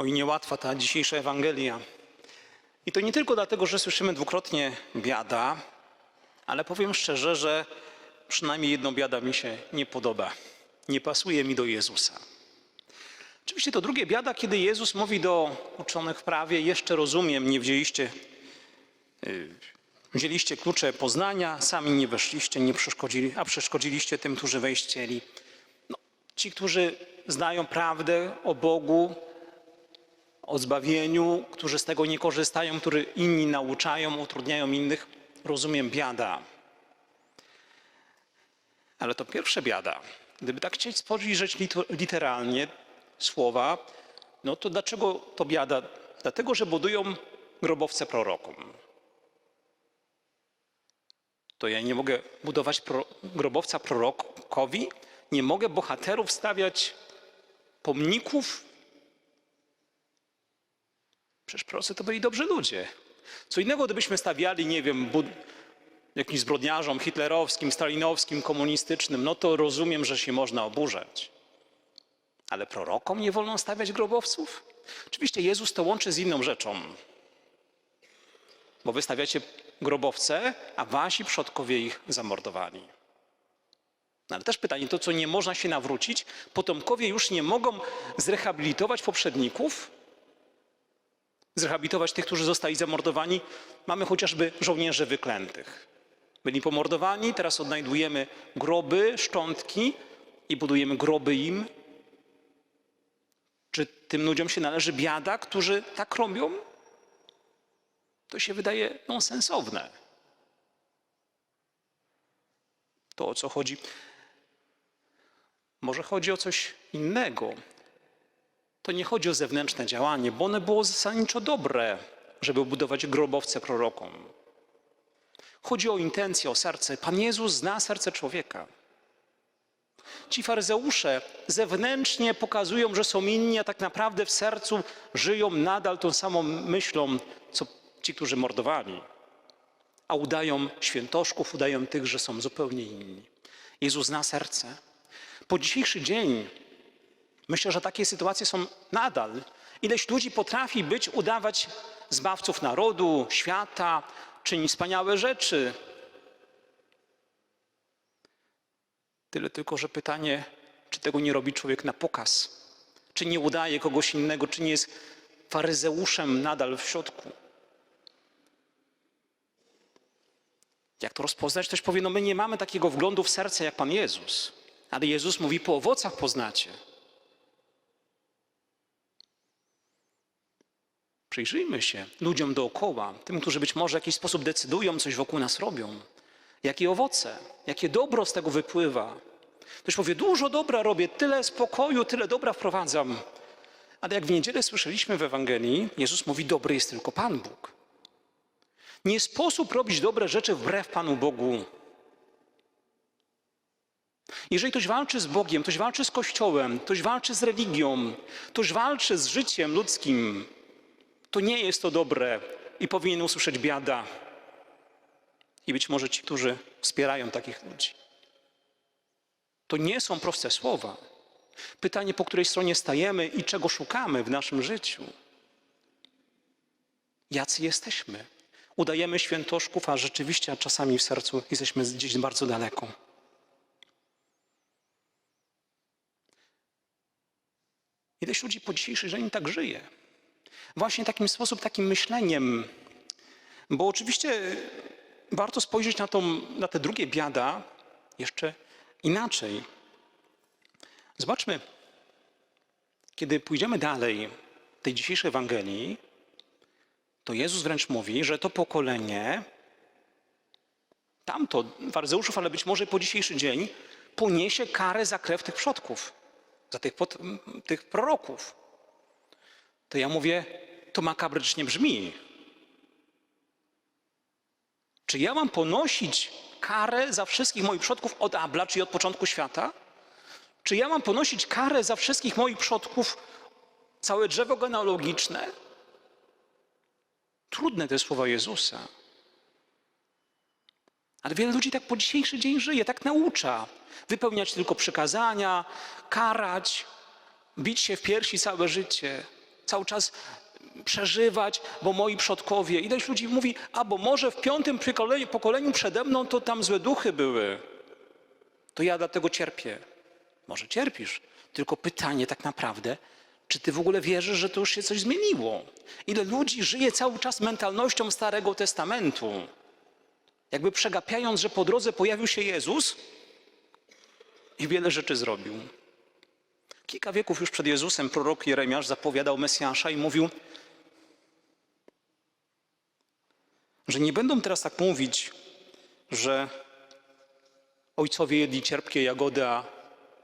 Oj, niełatwa ta dzisiejsza Ewangelia. I to nie tylko dlatego, że słyszymy dwukrotnie biada, ale powiem szczerze, że przynajmniej jedno biada mi się nie podoba. Nie pasuje mi do Jezusa. Oczywiście to drugie biada, kiedy Jezus mówi do uczonych prawie, jeszcze rozumiem, nie wzięliście, yy, wzięliście klucze poznania, sami nie weszliście, nie przeszkodzili, a przeszkodziliście tym, którzy wejść chcieli. No, ci, którzy znają prawdę o Bogu, o zbawieniu, którzy z tego nie korzystają, którzy inni nauczają, utrudniają innych, rozumiem biada. Ale to pierwsze biada. Gdyby tak chcieć spojrzeć literalnie słowa, no to dlaczego to biada? Dlatego, że budują grobowce prorokom. To ja nie mogę budować pro, grobowca prorokowi, nie mogę bohaterów stawiać pomników. Przecież prorocy to byli dobrzy ludzie. Co innego, gdybyśmy stawiali, nie wiem, jakimś zbrodniarzom hitlerowskim, stalinowskim, komunistycznym, no to rozumiem, że się można oburzać. Ale prorokom nie wolno stawiać grobowców? Oczywiście Jezus to łączy z inną rzeczą. Bo wy stawiacie grobowce, a wasi przodkowie ich zamordowali. No ale też pytanie, to co nie można się nawrócić, potomkowie już nie mogą zrehabilitować poprzedników? Zrehabilitować tych, którzy zostali zamordowani? Mamy chociażby żołnierzy wyklętych. Byli pomordowani, teraz odnajdujemy groby, szczątki i budujemy groby im. Czy tym ludziom się należy biada, którzy tak robią? To się wydaje nonsensowne. To o co chodzi? Może chodzi o coś innego. To nie chodzi o zewnętrzne działanie, bo one było zasadniczo dobre, żeby budować grobowce prorokom. Chodzi o intencję, o serce. Pan Jezus zna serce człowieka. Ci faryzeusze zewnętrznie pokazują, że są inni, a tak naprawdę w sercu żyją nadal tą samą myślą, co ci, którzy mordowali. A udają świętoszków, udają tych, że są zupełnie inni. Jezus zna serce. Po dzisiejszy dzień myślę, że takie sytuacje są nadal. Ileś ludzi potrafi być, udawać zbawców narodu, świata, czynić wspaniałe rzeczy. Tyle tylko, że pytanie, czy tego nie robi człowiek na pokaz? Czy nie udaje kogoś innego, czy nie jest faryzeuszem nadal w środku? Jak to rozpoznać? Ktoś powie, no my nie mamy takiego wglądu w serce jak Pan Jezus. Ale Jezus mówi, po owocach poznacie. Przyjrzyjmy się ludziom dookoła, tym, którzy być może w jakiś sposób decydują, coś wokół nas robią. Jakie owoce, jakie dobro z tego wypływa. Ktoś powie, dużo dobra robię, tyle spokoju, tyle dobra wprowadzam. Ale jak w niedzielę słyszeliśmy w Ewangelii, Jezus mówi, dobry jest tylko Pan Bóg. Nie sposób robić dobre rzeczy wbrew Panu Bogu. Jeżeli ktoś walczy z Bogiem, ktoś walczy z Kościołem, ktoś walczy z religią, ktoś walczy z życiem ludzkim, to nie jest to dobre i powinien usłyszeć biada. I być może ci, którzy wspierają takich ludzi. To nie są proste słowa. Pytanie, po której stronie stajemy i czego szukamy w naszym życiu. Jacy jesteśmy? Udajemy świętoszków, a rzeczywiście a czasami w sercu jesteśmy gdzieś bardzo daleko. Ileś ludzi po dzisiejszej dzień tak żyje. Właśnie takim sposób, takim myśleniem. Bo oczywiście warto spojrzeć na, tą, na te drugie biada jeszcze inaczej. Zobaczmy, kiedy pójdziemy dalej tej dzisiejszej Ewangelii, to Jezus wręcz mówi, że to pokolenie, tamto faryzeuszów, ale być może po dzisiejszy dzień, poniesie karę za krew tych przodków, za tych, pod, tych proroków. To ja mówię, to makabrycznie brzmi. Czy ja mam ponosić karę za wszystkich moich przodków od Abla, czyli od początku świata? Czy ja mam ponosić karę za wszystkich moich przodków, całe drzewo genealogiczne? Trudne te słowa Jezusa. Ale wiele ludzi tak po dzisiejszy dzień żyje, tak naucza. Wypełniać tylko przykazania, karać, bić się w piersi całe życie. Cały czas przeżywać, bo moi przodkowie. Ileś ludzi mówi, a bo może w piątym pokoleniu, pokoleniu przede mną to tam złe duchy były. To ja dlatego cierpię. Może cierpisz, tylko pytanie tak naprawdę, czy ty w ogóle wierzysz, że to już się coś zmieniło? Ile ludzi żyje cały czas mentalnością Starego Testamentu? Jakby przegapiając, że po drodze pojawił się Jezus i wiele rzeczy zrobił. Kilka wieków już przed Jezusem prorok Jeremiasz zapowiadał Mesjasza i mówił, że nie będą teraz tak mówić, że ojcowie jedli cierpkie jagody, a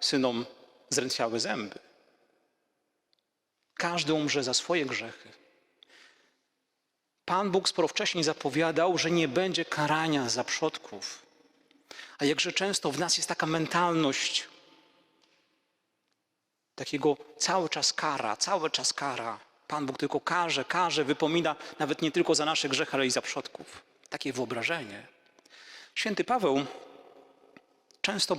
synom zdrętwiały zęby. Każdy umrze za swoje grzechy. Pan Bóg sporo wcześniej zapowiadał, że nie będzie karania za przodków. A jakże często w nas jest taka mentalność takiego cały czas kara, cały czas kara. Pan Bóg tylko karze, karze, wypomina nawet nie tylko za nasze grzechy, ale i za przodków. Takie wyobrażenie. Święty Paweł często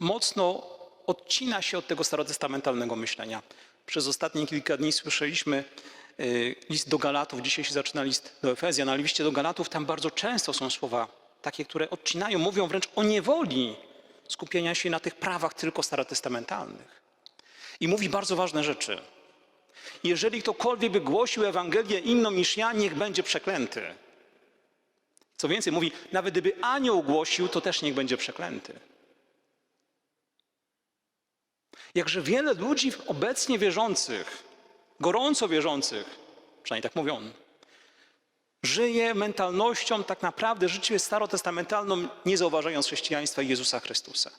mocno odcina się od tego starotestamentalnego myślenia. Przez ostatnie kilka dni słyszeliśmy y, list do Galatów, dzisiaj się zaczyna list do Efezjan, ale liście do Galatów tam bardzo często są słowa takie, które odcinają, mówią wręcz o niewoli skupienia się na tych prawach tylko starotestamentalnych. I mówi bardzo ważne rzeczy. Jeżeli ktokolwiek by głosił Ewangelię inną niż ja, niech będzie przeklęty. Co więcej, mówi, nawet gdyby anioł głosił, to też niech będzie przeklęty. Jakże wiele ludzi obecnie wierzących, gorąco wierzących, przynajmniej tak mówią, żyje mentalnością tak naprawdę życie starotestamentalną, nie zauważając chrześcijaństwa Jezusa Chrystusa.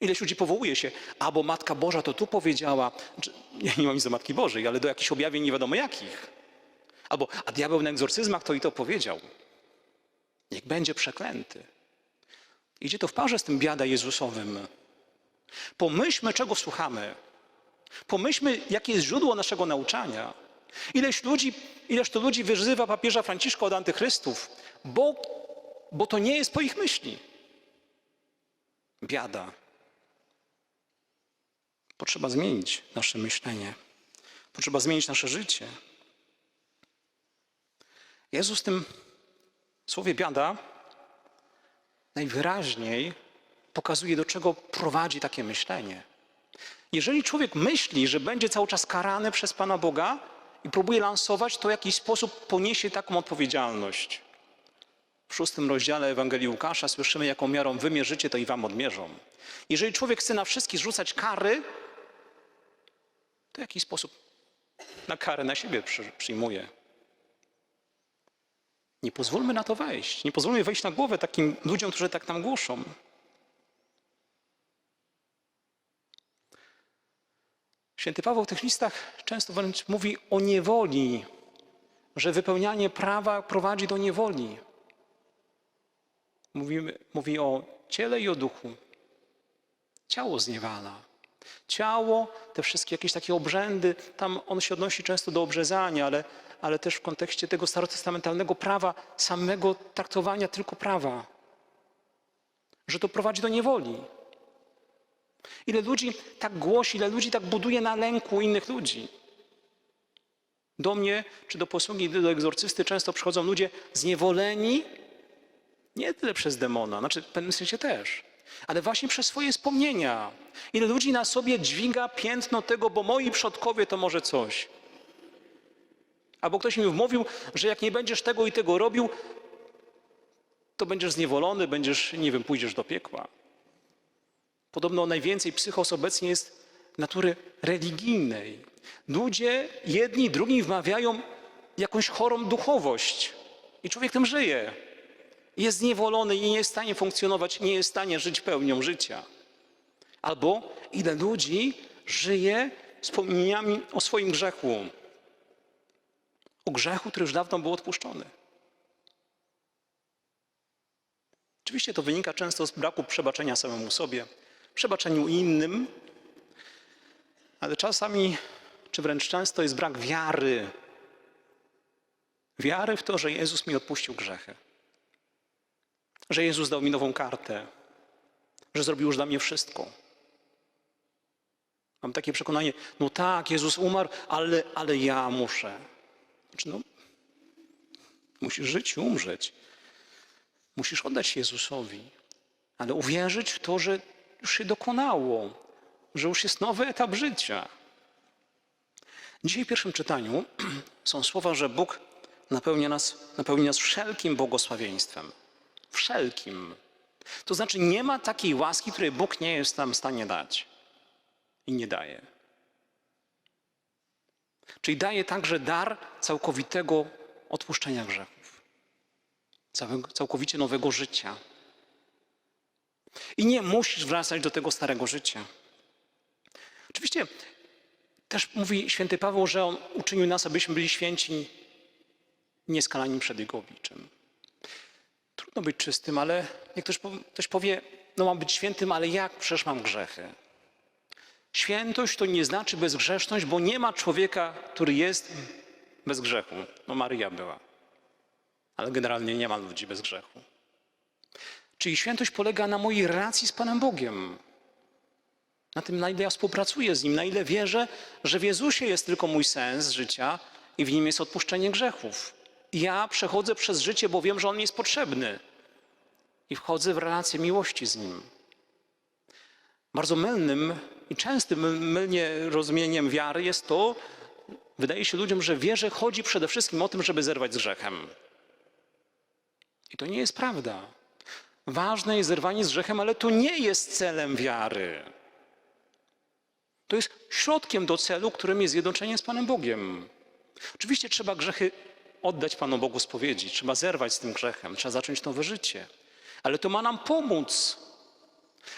Ileś ludzi powołuje się, albo Matka Boża to tu powiedziała, ja nie mam nic do Matki Bożej, ale do jakichś objawień nie wiadomo jakich. Albo, a diabeł na egzorcyzmach to i to powiedział. Niech będzie przeklęty. Idzie to w parze z tym biada Jezusowym. Pomyślmy, czego słuchamy. Pomyślmy, jakie jest źródło naszego nauczania. Ileś ludzi, ileż to ludzi wyzywa papieża Franciszka od antychrystów, bo, bo to nie jest po ich myśli. Biada. Potrzeba zmienić nasze myślenie. Potrzeba zmienić nasze życie. Jezus w tym słowie biada najwyraźniej pokazuje, do czego prowadzi takie myślenie. Jeżeli człowiek myśli, że będzie cały czas karany przez Pana Boga i próbuje lansować, to w jakiś sposób poniesie taką odpowiedzialność. W szóstym rozdziale Ewangelii Łukasza słyszymy, jaką miarą wy mierzycie, to i wam odmierzą. Jeżeli człowiek chce na wszystkich rzucać kary, to w jakiś sposób na karę na siebie przyjmuje. Nie pozwólmy na to wejść. Nie pozwólmy wejść na głowę takim ludziom, którzy tak nam głoszą. Święty Paweł w tych listach często wręcz mówi o niewoli, że wypełnianie prawa prowadzi do niewoli. Mówi o ciele i o duchu. Ciało zniewala. Ciało, te wszystkie jakieś takie obrzędy, tam on się odnosi często do obrzezania, ale, ale też w kontekście tego starotestamentalnego prawa, samego traktowania tylko prawa. Że to prowadzi do niewoli. Ile ludzi tak głosi, ile ludzi tak buduje na lęku innych ludzi. Do mnie, czy do posługi, do egzorcysty często przychodzą ludzie zniewoleni nie tyle przez demona, znaczy w pewnym sensie też, ale właśnie przez swoje wspomnienia. Ile ludzi na sobie dźwiga piętno tego, bo moi przodkowie to może coś. Albo ktoś mi wmówił, że jak nie będziesz tego i tego robił, to będziesz zniewolony, będziesz, nie wiem, pójdziesz do piekła. Podobno najwięcej psychos obecnie jest natury religijnej. Ludzie jedni drugim wmawiają jakąś chorą duchowość i człowiek tym żyje. Jest zniewolony i nie jest w stanie funkcjonować, nie jest w stanie żyć pełnią życia. Albo ile ludzi żyje wspomnieniami o swoim grzechu. O grzechu, który już dawno był odpuszczony. Oczywiście to wynika często z braku przebaczenia samemu sobie, przebaczeniu innym, ale czasami, czy wręcz często jest brak wiary. Wiary w to, że Jezus mi odpuścił grzechy. Że Jezus dał mi nową kartę. Że zrobił już dla mnie wszystko. Mam takie przekonanie, no tak, Jezus umarł, ale, ale ja muszę. Znaczy, no, musisz żyć i umrzeć. Musisz oddać Jezusowi, ale uwierzyć w to, że już się dokonało, że już jest nowy etap życia. Dzisiaj w pierwszym czytaniu są słowa, że Bóg napełnia nas, napełni nas wszelkim błogosławieństwem. Wszelkim. To znaczy, nie ma takiej łaski, której Bóg nie jest nam w stanie dać. I nie daje. Czyli daje także dar całkowitego odpuszczenia grzechów, całkowicie nowego życia. I nie musisz wracać do tego starego życia. Oczywiście też mówi święty Paweł, że on uczynił nas, abyśmy byli święci, nieskalani przed Jego obliczem. Trudno być czystym, ale jak ktoś, ktoś powie, no mam być świętym, ale jak? Przecież mam grzechy. Świętość to nie znaczy bezgrzeszność, bo nie ma człowieka, który jest bez grzechu. No Maryja była, ale generalnie nie ma ludzi bez grzechu. Czyli świętość polega na mojej relacji z Panem Bogiem. Na tym, na ile ja współpracuję z Nim, na ile wierzę, że w Jezusie jest tylko mój sens życia i w Nim jest odpuszczenie grzechów. Ja przechodzę przez życie, bo wiem, że On mi jest potrzebny. I wchodzę w relację miłości z Nim. Bardzo mylnym i częstym mylnie rozumieniem wiary jest to, wydaje się ludziom, że wierze chodzi przede wszystkim o tym, żeby zerwać z grzechem. I to nie jest prawda. Ważne jest zerwanie z grzechem, ale to nie jest celem wiary. To jest środkiem do celu, którym jest zjednoczenie z Panem Bogiem. Oczywiście trzeba grzechy oddać Panu Bogu spowiedzi, trzeba zerwać z tym grzechem, trzeba zacząć nowe życie. Ale to ma nam pomóc.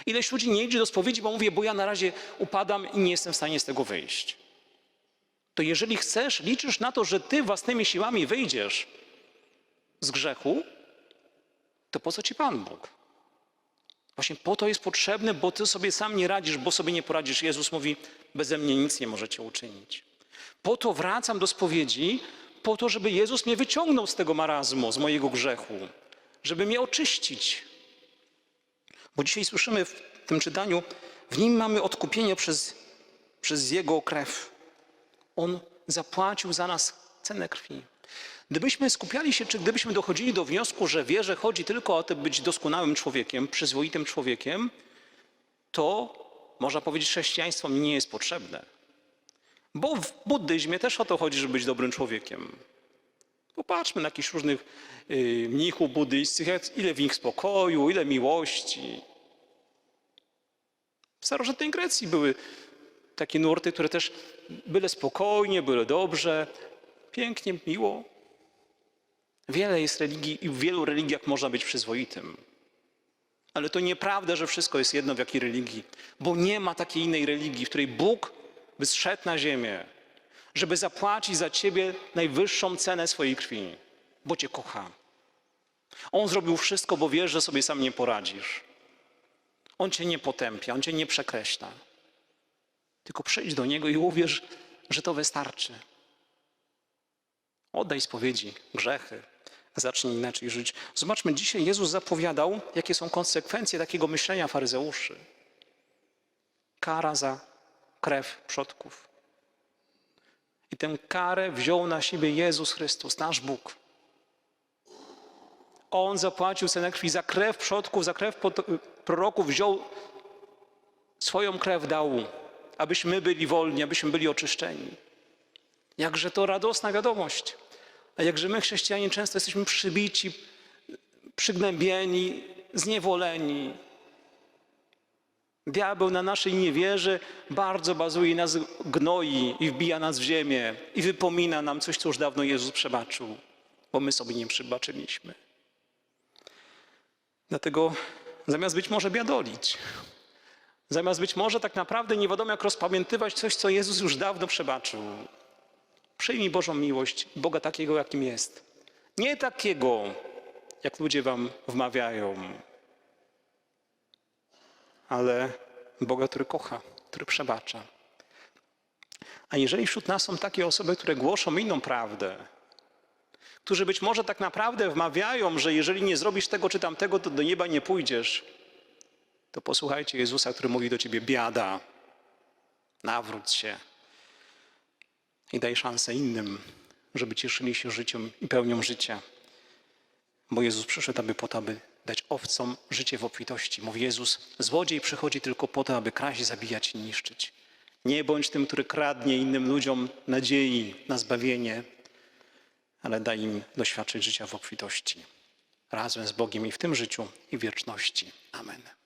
Ileś ludzi nie idzie do spowiedzi, bo mówię, bo ja na razie upadam i nie jestem w stanie z tego wyjść. To jeżeli chcesz, liczysz na to, że ty własnymi siłami wyjdziesz z grzechu, to po co ci Pan Bóg? Właśnie po to jest potrzebny, bo ty sobie sam nie radzisz, bo sobie nie poradzisz. Jezus mówi, beze mnie nic nie możecie uczynić. Po to wracam do spowiedzi, po to, żeby Jezus mnie wyciągnął z tego marazmu, z mojego grzechu, żeby mnie oczyścić. Bo dzisiaj słyszymy w tym czytaniu, w nim mamy odkupienie przez, przez Jego krew. On zapłacił za nas cenę krwi. Gdybyśmy skupiali się, czy gdybyśmy dochodzili do wniosku, że wierze chodzi tylko o to, by być doskonałym człowiekiem, przyzwoitym człowiekiem, to można powiedzieć, chrześcijaństwo mi nie jest potrzebne. Bo w buddyzmie też o to chodzi, żeby być dobrym człowiekiem. Popatrzmy na jakichś różnych yy, mnichów buddyjskich, ile w nich spokoju, ile miłości. W starożytnej Grecji były takie nurty, które też byle spokojnie, byle dobrze, pięknie, miło. Wiele jest religii i w wielu religiach można być przyzwoitym. Ale to nieprawda, że wszystko jest jedno w jakiej religii, bo nie ma takiej innej religii, w której Bóg by zszedł na ziemię, żeby zapłacić za ciebie najwyższą cenę swojej krwi, bo cię kocha. On zrobił wszystko, bo wiesz, że sobie sam nie poradzisz. On cię nie potępia, on cię nie przekreśla. Tylko przyjdź do niego i uwierz, że to wystarczy. Oddaj spowiedzi, grzechy, zacznij inaczej żyć. Zobaczmy, dzisiaj Jezus zapowiadał, jakie są konsekwencje takiego myślenia faryzeuszy. Kara za krew przodków. I tę karę wziął na siebie Jezus Chrystus, nasz Bóg. On zapłacił cenę krwi za krew przodków, za krew proroków, wziął swoją krew, dał, abyśmy byli wolni, abyśmy byli oczyszczeni. Jakże to radosna wiadomość. A jakże my, chrześcijanie, często jesteśmy przybici, przygnębieni, zniewoleni. Diabeł na naszej niewierze bardzo bazuje, nas gnoi i wbija nas w ziemię i wypomina nam coś, co już dawno Jezus przebaczył, bo my sobie nie przebaczyliśmy. Dlatego zamiast być może biadolić, zamiast być może tak naprawdę nie wiadomo jak rozpamiętywać coś, co Jezus już dawno przebaczył, Przyjmij Bożą miłość, Boga takiego, jakim jest. Nie takiego, jak ludzie wam wmawiają, ale Boga, który kocha, który przebacza. A jeżeli wśród nas są takie osoby, które głoszą inną prawdę, którzy być może tak naprawdę wmawiają, że jeżeli nie zrobisz tego czy tamtego, to do nieba nie pójdziesz, to posłuchajcie Jezusa, który mówi do ciebie biada, nawróć się i daj szansę innym, żeby cieszyli się życiem i pełnią życia. Bo Jezus przyszedł, aby po to, aby dać owcom życie w obfitości. Mówi Jezus, złodziej przychodzi tylko po to, aby kraść, zabijać i niszczyć. Nie bądź tym, który kradnie innym ludziom nadziei na zbawienie, ale daj im doświadczyć życia w obfitości. Razem z Bogiem i w tym życiu, i wieczności. Amen.